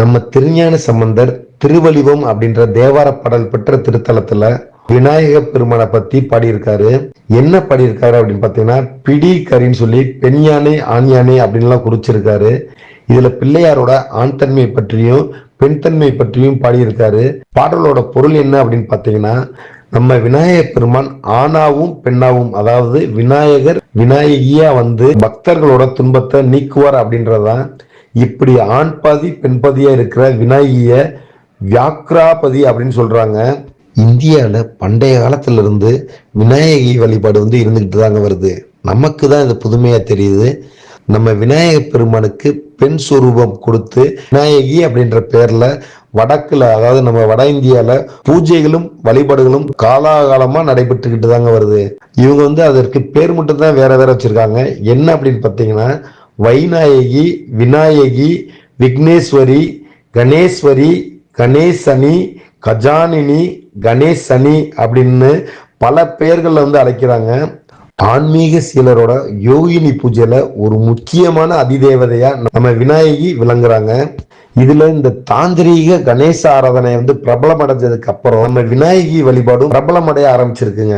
நம்ம திருஞான சம்பந்தர் திருவலிவம் அப்படின்ற தேவார பாடல் பெற்ற திருத்தலத்துல விநாயக பெருமானை பத்தி பாடியிருக்காரு. என்ன பாடியிருக்காரு அப்படின்னு பாத்தீங்கன்னா பிடி கரின்னு சொல்லி பெண் யானை ஆண் யானை அப்படின்லாம் குறிச்சிருக்காரு. இதுல பிள்ளையாரோட ஆண் தன்மை பற்றியும் பெண் தன்மை பற்றியும் பாடியிருக்காரு. பாடலோட பொருள் என்ன அப்படின்னு பாத்தீங்கன்னா நம்ம விநாயகர் பெருமான் ஆணாவும் பெண்ணாவும் அதாவது விநாயகர் விநாயகியா வந்து பக்தர்களோட துன்பத்தை நீக்குவார் அப்படின்றதான் இப்படி ஆண் பாதி பெண் இருக்கிற விநாயகிய வியாக்ராபதி அப்படின்னு சொல்றாங்க. இந்தியால பண்டைய காலத்துல இருந்து விநாயகி வழிபாடு வந்து இருந்துகிட்டு தாங்க வருது. நமக்கு தான் இது புதுமையா தெரியுது. நம்ம விநாயகர் பெருமானுக்கு பெண் சுரூபம் கொடுத்து விநாயகி அப்படின்ற பேர்ல வடக்குல அதாவது நம்ம வட இந்தியால பூஜைகளும் வழிபாடுகளும் காலாகாலமா நடைபெற்றுக்கிட்டு தாங்க வருது. இவங்க வந்து அதற்கு பேர் மட்டும் தான் வேற வேற வச்சிருக்காங்க. என்ன அப்படின்னு பார்த்தீங்கன்னா வைநாயகி விநாயகி விக்னேஸ்வரி கணேஸ்வரி கணேசனி கஜானினி கணேசனி அப்படின்னு பல பெயர்களில் வந்து அழைக்கிறாங்க. ஆன்மீக சீலரோட யோகினி பூஜையில ஒரு முக்கியமான அதிதேவதையா நம்ம விநாயகி விளங்குறாங்க. இதுல இந்த தாந்திரீக கணேச ஆராதனை வந்து பிரபலமடைஞ்சதுக்கு அப்புறம் நம்ம விநாயகி வழிபாடும் பிரபலமடைய ஆரம்பிச்சிருக்குங்க.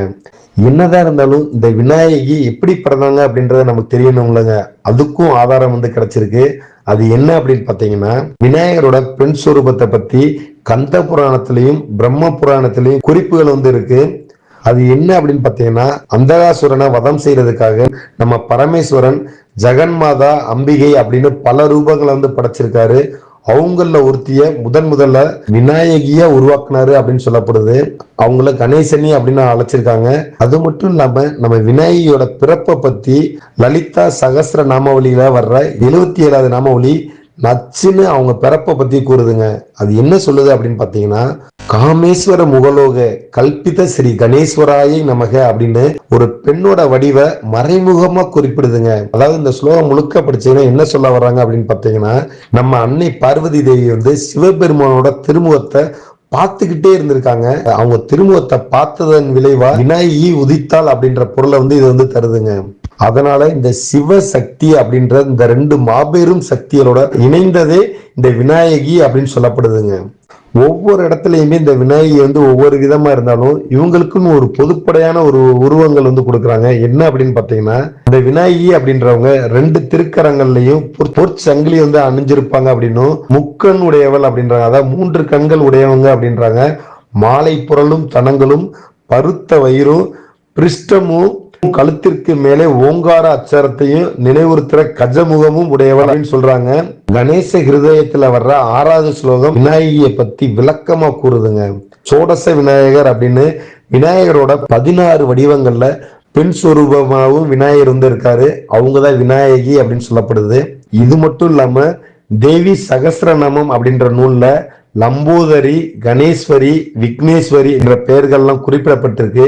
என்னதான் இருந்தாலும் இந்த விநாயகி எப்படி பிறந்தாங்க அப்படின்றத நமக்கு தெரியணும்லங்க. அதுக்கும் ஆதாரம் வந்து கிடைச்சிருக்கு. அது என்ன அப்படின்னு பாத்தீங்கன்னா விநாயகரோட பெண் சுரூபத்தை பத்தி கந்த புராணத்திலையும் பிரம்ம புராணத்திலையும் குறிப்புகள் வந்து இருக்கு. அது என்ன அப்படின்னு பாத்தீங்கன்னா அந்தகாசுரனை வதம் செய்யறதுக்காக நம்ம பரமேஸ்வரன் ஜெகன்மாதா அம்பிகை அப்படின்னு பல ரூபங்களை வந்து படைச்சிருக்காரு. அவங்கள ஒருத்திய முதன் முதல்ல விநாயகியா உருவாக்குனாரு அப்படின்னு சொல்லப்படுது. அவங்கள கணேசனி அப்படின்னு அழைச்சிருக்காங்க. அது மட்டும் இல்லாம நம்ம விநாயகியோட பிறப்பை பத்தி லலிதா சகஸ்ர நாமாவளியில வர்ற எழுவத்தி ஏழாவது நாமாவளி நச்சுன்னு அவங்க பிறப்பை பத்தி கூறுதுங்க. அது என்ன சொல்லுது அப்படின்னு பாத்தீங்கன்னா காமேஸ்வர முகலோக கல்பித ஸ்ரீ கணேஸ்வராயை நமக அப்படின்னு ஒரு பெண்ணோட வடிவை மறைமுகமா குறிப்பிடுதுங்க. அதாவது இந்த ஸ்லோகம் முழுக்க படிச்சீங்கன்னா என்ன சொல்ல வர்றாங்க அப்படின்னு பாத்தீங்கன்னா நம்ம அன்னை பார்வதி தேவி வந்து சிவபெருமானோட திருமுகத்தை பார்த்துக்கிட்டே இருந்திருக்காங்க. அவங்க திருமுகத்தை பார்த்ததன் விளைவா விநாயகி உதித்தாள் அப்படின்ற பொருளை வந்து இது வந்து தருதுங்க. அதனால இந்த சிவ சக்தி அப்படின்ற இந்த ரெண்டு மாபெரும் சக்திகளோட இணைந்ததே இந்த விநாயகி அப்படின்னு சொல்லப்படுதுங்க. ஒவ்வொரு இடத்துலையுமே இந்த விநாயகி வந்து ஒவ்வொரு விதமா இருந்தாலும் இவங்களுக்குன்னு ஒரு பொதுப்படையான ஒரு உருவங்கள் வந்து கொடுக்குறாங்க. என்ன அப்படின்னு பார்த்தீங்கன்னா இந்த விநாயகி அப்படின்றவங்க ரெண்டு திருக்கரங்கள்லையும் பொற்சங்கிலி வந்து அணிஞ்சிருப்பாங்க அப்படின்னும் முக்கண் உடையவள் அப்படின்றாங்க அதாவது மூன்று கண்கள் உடையவங்க அப்படின்றாங்க. மாலை புரளும் தனங்களும் பருத்த வயிறும் பிருஷ்டமும் கழுத்திற்கு மேலே ஓங்கார அச்சரத்தையும் நினைவுறுத்துற கஜமுகமும் உடையவள் அப்படின்னு சொல்றாங்க. கணேச ஹிருதயத்துல வர்ற ஆறாவது ஸ்லோகம் விநாயகியை பத்தி விளக்கமா கூறுதுங்க. சோடச விநாயகர் அப்படின்னு விநாயகரோட பதினாறு வடிவங்கள்ல பெண் சுரூபமாகவும் விநாயகர் வந்து இருக்காரு அவங்கதான் விநாயகி அப்படின்னு சொல்லப்படுது. இது மட்டும் இல்லாம தேவி சகசிரநாமம் அப்படின்ற நூல்ல லம்போதரி கணேஸ்வரி விக்னேஸ்வரி என்ற பெயர்கள்லாம் குறிப்பிடப்பட்டிருக்கு.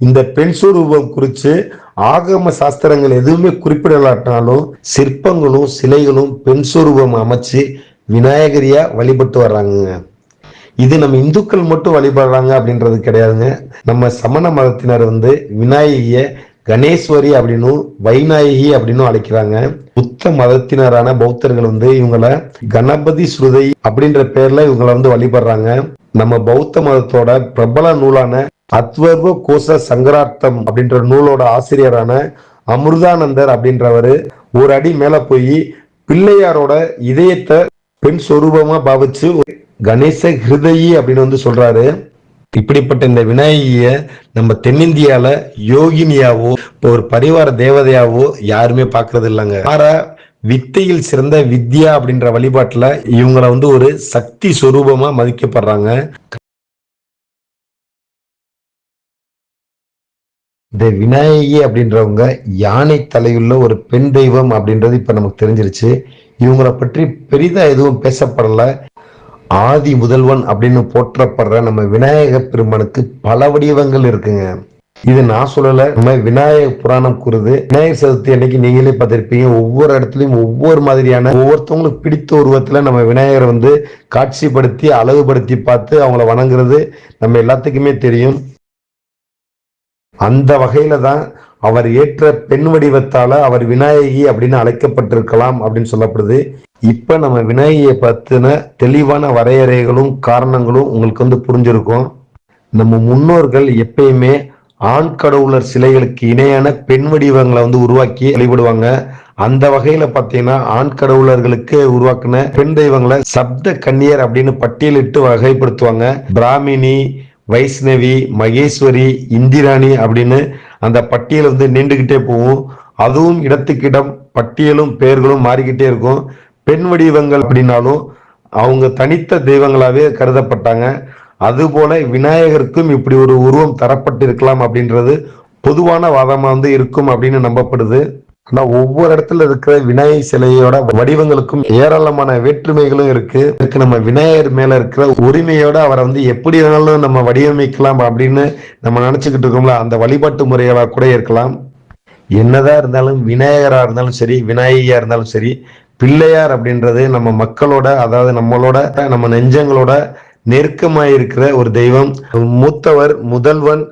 இந்த பெண் சுரூபம் குறித்து ஆகம சாஸ்திரங்கள் எதுவுமே குறிப்பிடலாட்டாலும் சிற்பங்களும் சிலைகளும் பெண் சுரூபம் அமைச்சு விநாயகரியா வழிபட்டு வர்றாங்க. இது நம்ம இந்துக்கள் மட்டும் வழிபடுறாங்க அப்படின்றது கிடையாதுங்க. நம்ம சமண மதத்தினர் வந்து விநாயகிய கணேஸ்வரி அப்படின்னும் வைநாயகி அப்படின்னும் அழைக்கிறாங்க. புத்த மதத்தினரான பௌத்தர்கள் வந்து இவங்கள கணபதி ஸ்ருதை அப்படின்ற பேர்ல இவங்களை வந்து வழிபடுறாங்க. நம்ம பௌத்த மதத்தோட பிரபல நூலான அத்வர்வ கோச சங்கரார்த்தம் அப்படின்ற நூலோட ஆசிரியரான அமிர்தானந்தர் அப்படின்றவரு ஒரு அடி மேல போய் பிள்ளையாரோட இதயத்தை பெண் சொரூபமா பாவிச்சு கணேச ஹிருதயி அப்படின்னு வந்து சொல்றாரு. இப்படிப்பட்ட இந்த விநாயகிய நம்ம தென்னிந்தியால யோகினியாவோ இப்போ ஒரு பரிவார தேவதையாவோ யாருமே பாக்குறது இல்லைங்க. ஆனா வித்தையில் சிறந்த வித்யா அப்படின்ற வழிபாட்டுல இவங்களை வந்து ஒரு சக்தி சொரூபமா மதிக்கப்படுறாங்க. இந்த விநாயகி அப்படின்றவங்க யானை தலையுள்ள ஒரு பெண் தெய்வம் அப்படின்றது இப்ப நமக்கு தெரிஞ்சிருச்சு. இவங்களை பற்றி பெரிதா எதுவும் பேசப்படல. ஆதி முதல்வன் அப்படின்னு போற்றப்படுற நம்ம விநாயக பெருமானுக்கு பல வடிவங்கள் இருக்குங்க. இது நான் சொல்லல நம்ம விநாயக புராணம் கூறுது. விநாயகர் சதுர்த்தி அன்னைக்கு நீங்களே பார்த்திருப்பீங்க. ஒவ்வொரு இடத்துலயும் ஒவ்வொரு மாதிரியான ஒவ்வொருத்தவங்களுக்கு பிடித்த உருவத்துல நம்ம விநாயகரை வந்து காட்சிப்படுத்தி அழகுபடுத்தி பார்த்து அவங்கள வணங்குறது நம்ம எல்லாத்துக்குமே தெரியும். அந்த வகையில தான் அவர் ஏற்ற பெண் வடிவத்தால அவர் விநாயகி அப்படின்னு அழைக்கப்பட்டிருக்கலாம் அப்படின்னு சொல்லப்படுது. இப்ப நம்ம விநாயகியை பத்தின தெளிவான வரையறைகளும் காரணங்களும் உங்களுக்கு வந்து புரிஞ்சிருக்கும். நம்ம முன்னோர்கள் எப்பயுமே ஆண் கடவுளர் சிலைகளுக்கு இணையான பெண் வடிவங்களை வந்து உருவாக்கி வழிபடுவாங்க. அந்த வகையில பாத்தீங்கன்னா ஆண் கடவுளர்களுக்கு உருவாக்குன பெண் தெய்வங்களை சப்த கன்னியர் அப்படின்னு பட்டியலிட்டு வகைப்படுத்துவாங்க. பிராமினி வைஷ்ணவி மகேஸ்வரி இந்திராணி அப்படின்னு அந்த பட்டியல் வந்து நீண்டுகிட்டே போகும். அதுவும் இடத்துக்கு இடம் பட்டியலும் பெயர்களும் மாறிக்கிட்டே இருக்கும். பெண் வடிவங்கள் அப்படின்னாலும் அவங்க தனித்த தெய்வங்களாவே கருதப்பட்டாங்க. அதுபோல விநாயகருக்கும் இப்படி ஒரு உருவம் தரப்பட்டிருக்கலாம் அப்படின்றது பொதுவான வாதமாக வந்து இருக்கும் அப்படின்னு நம்பப்படுது. ஆனா ஒவ்வொரு இடத்துல இருக்கிற விநாயகர் சிலையோட வடிவங்களுக்கும் ஏராளமான வேற்றுமைகளும் இருக்கு. இதுக்கு நம்ம விநாயகர் மேல இருக்கிற உரிமையோட அவரை வந்து எப்படி வேணாலும் நம்ம வடிவமைக்கலாம் அப்படின்னு நம்ம நினைச்சுக்கிட்டு இருக்கோம்ல அந்த வழிபாட்டு முறையாக கூட இருக்கலாம். என்னதான் இருந்தாலும் விநாயகரா இருந்தாலும் சரி விநாயகியா இருந்தாலும் சரி பிள்ளையார் அப்படின்றது நம்ம மக்களோட அதாவது நம்மளோட நம்ம நெஞ்சங்களோட நெருக்கமாயிருக்கிற ஒரு தெய்வம். மூத்தவர் முதல்வன்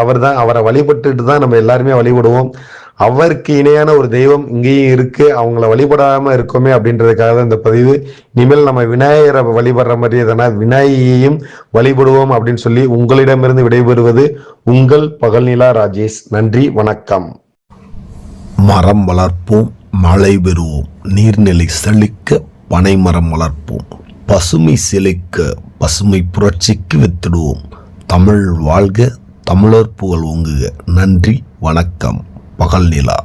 அவர் தான் அவரை வழிபட்டுட்டு தான் நம்ம எல்லாருமே வழிபடுவோம். அவருக்கு இணையான ஒரு தெய்வம் இங்கேயும் இருக்கு அவங்கள வழிபடாம இருக்கோமே அப்படின்றதுக்காக தான் இந்த பதிவு. இனிமேல் நம்ம விநாயகரை வழிபடுற மாதிரி எதனா விநாயகியையும் வழிபடுவோம் அப்படின்னு சொல்லி உங்களிடமிருந்து விடைபெறுவது உங்கள் பகல்நிலா ராஜேஷ். நன்றி வணக்கம். மரம் வளர்ப்போம் மழை பெறுவோம். நீர்நிலை செழிக்க பனை மரம் வளர்ப்போம். பசுமை செழிக்க பசுமை புரட்சிக்கு வித்திடுவோம். தமிழ் வாழ்க தமிழர் புகழ் ஓங்குக. நன்றி வணக்கம். பகல் நிலா